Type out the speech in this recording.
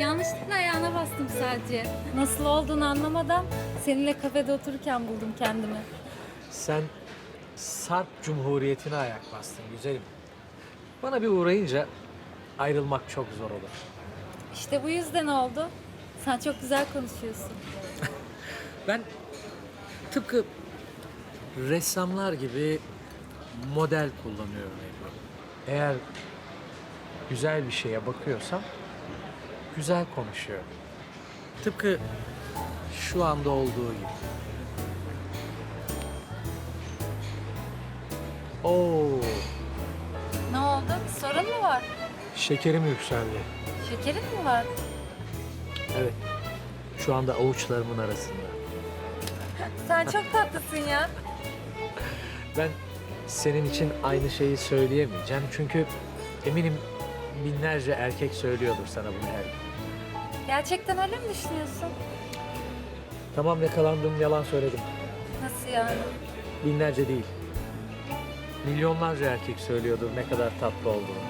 Yanlışlıkla ayağına bastım sadece. Nasıl olduğunu anlamadan seninle kafede otururken buldum kendimi. Sen Sarp Cumhuriyeti'ne ayak bastın güzelim. Bana bir uğrayınca ayrılmak çok zor olur. İşte bu yüzden oldu. Sen çok güzel konuşuyorsun. Ben tıpkı ressamlar gibi model kullanıyorum. Eğer güzel bir şeye bakıyorsam güzel konuşuyorum. Tıpkı şu anda olduğu gibi. Oo, Ne oldu? Sorun mu var? şekerim yükseldi. Şekerin mi var? Evet. Şu anda avuçlarımın arasında. Sen çok tatlısın ya. Ben senin için aynı şeyi söyleyemeyeceğim. Çünkü eminim binlerce erkek söylüyordur sana bunu her gün. Gerçekten öyle mi düşünüyorsun? Tamam yakalandım, yalan söyledim. Nasıl yani? Binlerce değil. Milyonlarca erkek söylüyordur ne kadar tatlı olduğunu.